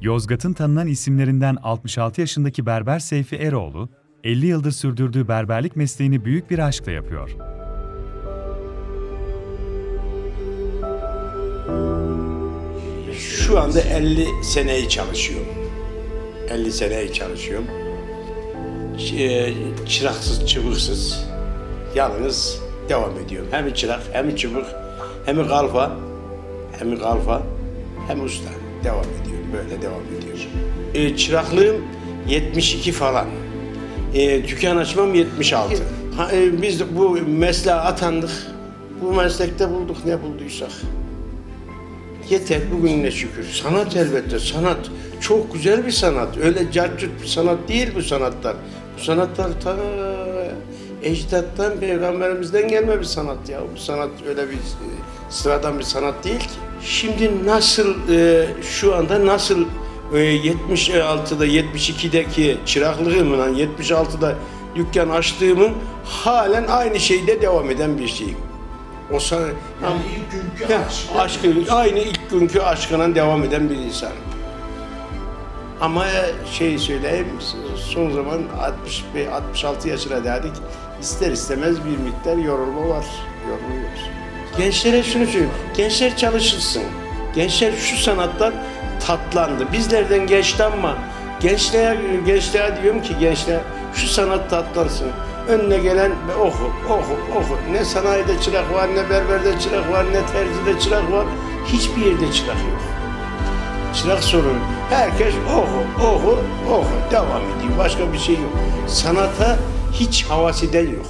Yozgat'ın tanınan isimlerinden 66 yaşındaki berber Seyfi Eroğlu, 50 yıldır sürdürdüğü berberlik mesleğini büyük bir aşkla yapıyor. Şu anda 50 seneyi çalışıyorum. 50 seneyi çalışıyorum. E, Çıraksız, çıbıksız, yalnız devam ediyorum. Hem çırak, hem çıbık, hem kalfa, hem kalfa, hem usta. Devam ediyorum, böyle devam ediyor. E, çıraklığım 72 falan. E, dükkan açmam 76. Ha, e, biz de bu mesleğe atandık. Bu meslekte bulduk ne bulduysak. Yeter bugününe şükür. Sanat elbette sanat. Çok güzel bir sanat. Öyle carcut bir sanat değil bu sanatlar. Bu sanatlar ta ecdattan, peygamberimizden gelme bir sanat ya. Bu sanat öyle bir e, sıradan bir sanat değil ki. Şimdi nasıl e, şu anda nasıl e, 76'da 72'deki çıraklığımla 76'da dükkan açtığımın halen aynı şeyde devam eden bir şeyim. O sana Yani ilk günkü ya, aşk. aşkı, aynı ilk günkü aşkına devam eden bir insan. Ama şey söyleyeyim, son zaman 60 ve 66 yaşına geldik. İster istemez bir miktar yorulma var. Yoruluyoruz. Gençlere şunu söyleyeyim. Gençler çalışırsın. Gençler şu sanattan tatlandı. Bizlerden geçti ama gençliğe, gençliğe diyorum ki gençler şu sanat tatlansın. Önüne gelen oku, oku, oku. Ne sanayide çırak var, ne berberde çırak var, ne terzide çırak var. Hiçbir yerde çırak yok. Çırak sorunu. Herkes oku, oku, oku. Devam ediyor. Başka bir şey yok. Sanata hiç havas eden yok.